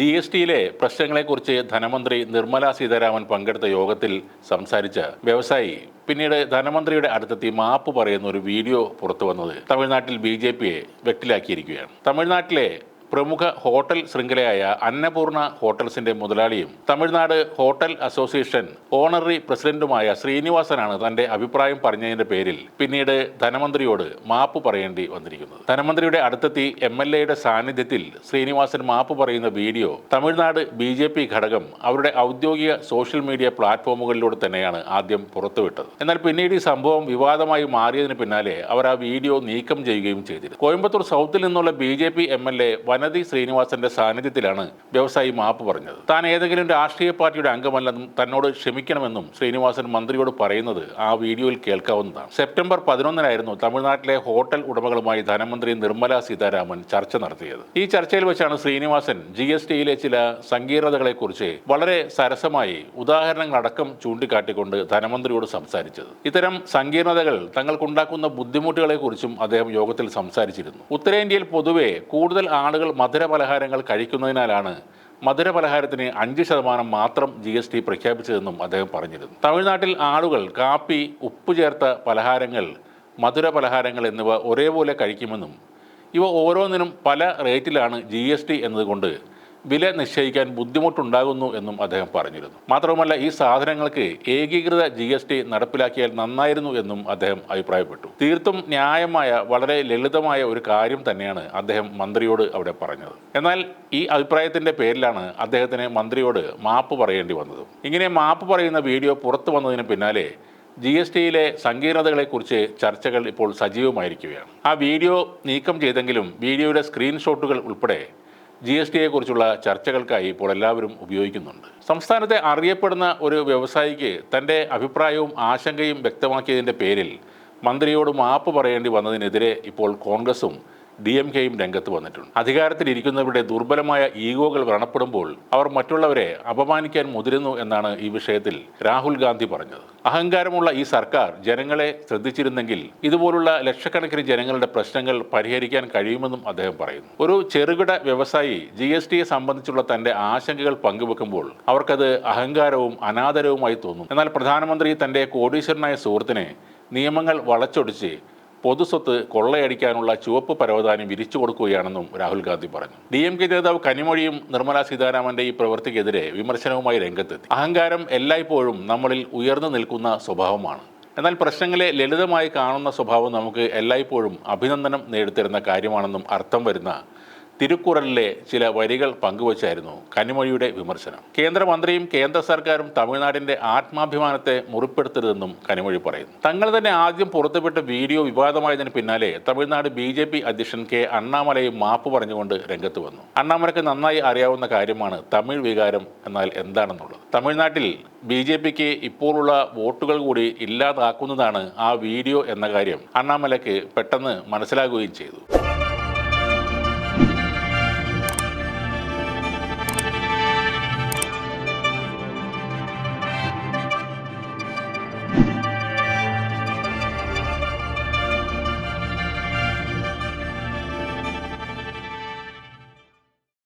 G S ടിയിലെ പ്രശ്നങ്ങളെക്കുറിച്ച് ധനമന്ത്രി നിർമ്മല സീതാരാമൻ പങ്കെടുത്ത യോഗത്തിൽ സംസാരിച്ച വ്യവസായി പിന്നീട് ധനമന്ത്രിയുടെ അടുത്തെത്തി മാപ്പ് പറയുന്ന ഒരു വീഡിയോ പുറത്തു വന്നത് തമിഴ്നാട്ടിൽ ബി ജെ പിയെ വെട്ടിലാക്കിയിരിക്കുകയാണ് തമിഴ്നാട്ടിലെ പ്രമുഖ ഹോട്ടൽ ശൃംഖലയായ അന്നപൂർണ ഹോട്ടൽസിന്റെ മുതലാളിയും തമിഴ്നാട് ഹോട്ടൽ അസോസിയേഷൻ ഓണററി പ്രസിഡന്റുമായ ശ്രീനിവാസനാണ് തന്റെ അഭിപ്രായം പറഞ്ഞതിന്റെ പേരിൽ പിന്നീട് ധനമന്ത്രിയോട് മാപ്പ് പറയേണ്ടി വന്നിരിക്കുന്നത്. ധനമന്ത്രിയുടെ അടുത്തെത്തി എം എൽ എയുടെ സാന്നിധ്യത്തിൽ ശ്രീനിവാസൻ മാപ്പ് പറയുന്ന video Tamil Nadu B J P ഘടകം അവരുടെ ഔദ്യോഗിക സോഷ്യൽ മീഡിയ പ്ലാറ്റ്ഫോമുകളിലൂടെ തന്നെയാണ് ആദ്യം പുറത്തുവിട്ടത്. എന്നാൽ പിന്നീട് ഈ സംഭവം വിവാദമായി മാറിയതിന് പിന്നാലെ അവർ ആ വീഡിയോ നീക്കം ചെയ്യുകയും ചെയ്തിരുന്നു. കോയമ്പത്തൂർ സൗത്തിൽ നിന്നുള്ള B J P M L A Vanathi ശ്രീനിവാസന്റെ സാന്നിധ്യത്തിലാണ് വ്യവസായി മാപ്പ് പറഞ്ഞത്. താൻ ഏതെങ്കിലും രാഷ്ട്രീയ പാർട്ടിയുടെ അംഗമല്ലെന്നും തന്നോട് ക്ഷമിക്കണമെന്നും ശ്രീനിവാസൻ മന്ത്രിയോട് പറയുന്നത് ആ വീഡിയോയിൽ കേൾക്കാവുന്നതാണ്. സെപ്റ്റംബർ പതിനൊന്നിനായിരുന്നു തമിഴ്നാട്ടിലെ ഹോട്ടൽ ഉടമകളുമായി ധനമന്ത്രി നിർമ്മല സീതാരാമൻ ചർച്ച നടത്തിയത്. ഈ ചർച്ചയിൽ വെച്ചാണ് ശ്രീനിവാസൻ ജി എസ് ടിയിലെ ചില സങ്കീർണതകളെക്കുറിച്ച് വളരെ സരസമായി ഉദാഹരണങ്ങളടക്കം ചൂണ്ടിക്കാട്ടിക്കൊണ്ട് ധനമന്ത്രിയോട് സംസാരിച്ചത്. ഇത്തരം സങ്കീർണതകൾ തങ്ങൾക്കുണ്ടാക്കുന്ന ബുദ്ധിമുട്ടുകളെക്കുറിച്ചും അദ്ദേഹം യോഗത്തിൽ സംസാരിച്ചിരുന്നു. ഉത്തരേന്ത്യയിൽ പൊതുവെ കൂടുതൽ ആളുകൾ മധുര പലഹാരങ്ങൾ കഴിക്കുന്നതിനാലാണ് മധുര പലഹാരത്തിന് അഞ്ച് ശതമാനം മാത്രം ജി എസ് ടി പ്രഖ്യാപിച്ചതെന്നും അദ്ദേഹം പറഞ്ഞിരുന്നു. തമിഴ്നാട്ടിൽ ആളുകൾ കാപ്പി ഉപ്പ് ചേർത്ത പലഹാരങ്ങൾ മധുര പലഹാരങ്ങൾ എന്നിവ ഒരേപോലെ കഴിക്കുമെന്നും ഇവ ഓരോന്നിനും പല റേറ്റിലാണ് ജി എസ് ടി എന്നതുകൊണ്ട് വില നിശ്ചയിക്കാൻ ബുദ്ധിമുട്ടുണ്ടാകുന്നു എന്നും അദ്ദേഹം പറഞ്ഞിരുന്നു. മാത്രവുമല്ല ഈ സാധനങ്ങൾക്ക് ഏകീകൃത ജി എസ് ടി നടപ്പിലാക്കിയാൽ നന്നായിരുന്നു എന്നും അദ്ദേഹം അഭിപ്രായപ്പെട്ടു. തീർത്തും ന്യായമായ വളരെ ലളിതമായ ഒരു കാര്യം തന്നെയാണ് അദ്ദേഹം മന്ത്രിയോട് അവിടെ പറഞ്ഞത്. എന്നാൽ ഈ അഭിപ്രായത്തിന്റെ പേരിലാണ് അദ്ദേഹത്തിന് മന്ത്രിയോട് മാപ്പ് പറയേണ്ടി വന്നത്. ഇങ്ങനെ മാപ്പ് പറയുന്ന വീഡിയോ പുറത്തു വന്നതിന് പിന്നാലെ ജി എസ് ടിയിലെ സങ്കീർണതകളെക്കുറിച്ച് ചർച്ചകൾ ഇപ്പോൾ സജീവമായിരിക്കുകയാണ്. ആ വീഡിയോ നീക്കം ചെയ്തെങ്കിലും വീഡിയോയുടെ സ്ക്രീൻഷോട്ടുകൾ ഉൾപ്പെടെ ജി എസ് ടിയെ കുറിച്ചുള്ള ചർച്ചകൾക്കായി ഇപ്പോൾ എല്ലാവരും ഉപയോഗിക്കുന്നുണ്ട്. സംസ്ഥാനത്തെ അറിയപ്പെടുന്ന ഒരു വ്യവസായിക്ക് തന്റെ അഭിപ്രായവും ആശങ്കയും വ്യക്തമാക്കിയതിന്റെ പേരിൽ മന്ത്രിയോട് മാപ്പ് പറയേണ്ടി വന്നതിനെതിരെ ഇപ്പോൾ കോൺഗ്രസും ഡി എം കെയും രംഗത്ത് വന്നിട്ടുണ്ട്. അധികാരത്തിലിരിക്കുന്നവരുടെ ദുർബലമായ ഈഗോകൾ വ്രണപ്പെടുമ്പോൾ അവർ മറ്റുള്ളവരെ അപമാനിക്കാൻ മുതിരുന്നു എന്നാണ് ഈ വിഷയത്തിൽ രാഹുൽ ഗാന്ധി പറഞ്ഞത്. അഹങ്കാരമുള്ള ഈ സർക്കാർ ജനങ്ങളെ ശ്രദ്ധിച്ചിരുന്നെങ്കിൽ ഇതുപോലുള്ള ലക്ഷക്കണക്കിന് ജനങ്ങളുടെ പ്രശ്നങ്ങൾ പരിഹരിക്കാൻ കഴിയുമെന്നും അദ്ദേഹം പറയുന്നു. ഒരു ചെറുകിട വ്യവസായി ജി എസ് ടിയെ സംബന്ധിച്ചുള്ള തന്റെ ആശങ്കകൾ പങ്കുവെക്കുമ്പോൾ അവർക്കത് അഹങ്കാരവും അനാദരവുമായി തോന്നും. എന്നാൽ പ്രധാനമന്ത്രി തന്റെ കോടീശ്വരനായ സുഹൃത്തിനെ നിയമങ്ങൾ വളച്ചൊടിച്ച് പൊതുസ്വത്ത് കൊള്ളയടിക്കാനുള്ള ചുവപ്പ് പരവതാനി വിരിച്ചു കൊടുക്കുകയാണെന്നും രാഹുൽ ഗാന്ധി പറഞ്ഞു. ഡി എം കെ നേതാവ് കനിമൊഴിയും നിർമ്മലാ സീതാരാമന്റെ ഈ പ്രവൃത്തിക്കെതിരെ വിമർശനവുമായി രംഗത്തെത്തി. അഹങ്കാരം എല്ലായ്പ്പോഴും നമ്മളിൽ ഉയർന്നു നിൽക്കുന്ന സ്വഭാവമാണ്. എന്നാൽ പ്രശ്നങ്ങളെ ലളിതമായി കാണുന്ന സ്വഭാവം നമുക്ക് എല്ലായ്പ്പോഴും അഭിനന്ദനം നേടിത്തരുന്ന കാര്യമാണെന്നും അർത്ഥം വരുന്ന തിരുക്കുറലിലെ ചില വരികൾ പങ്കുവച്ചായിരുന്നു കനിമൊഴിയുടെ വിമർശനം. കേന്ദ്രമന്ത്രിയും കേന്ദ്ര സർക്കാരും തമിഴ്നാടിന്റെ ആത്മാഭിമാനത്തെ മുറിപ്പെടുത്തരുതെന്നും കനിമൊഴി പറയുന്നു. തങ്ങൾ തന്നെ ആദ്യം പുറത്തുവിട്ട വീഡിയോ വിവാദമായതിന് പിന്നാലെ തമിഴ്നാട് ബി ജെ പി അധ്യക്ഷൻ കെ അണ്ണാമലയും മാപ്പ് പറഞ്ഞുകൊണ്ട് രംഗത്ത് വന്നു. അണ്ണാമലയ്ക്ക് നന്നായി അറിയാവുന്ന കാര്യമാണ് തമിഴ് വികാരം എന്നാൽ എന്താണെന്നുള്ളത്. തമിഴ്നാട്ടിൽ ബി ജെ പിക്ക് ഇപ്പോഴുള്ള വോട്ടുകൾ കൂടി ഇല്ലാതാക്കുന്നതാണ് ആ വീഡിയോ എന്ന കാര്യം അണ്ണാമലയ്ക്ക് പെട്ടെന്ന് മനസ്സിലാകുകയും ചെയ്തു.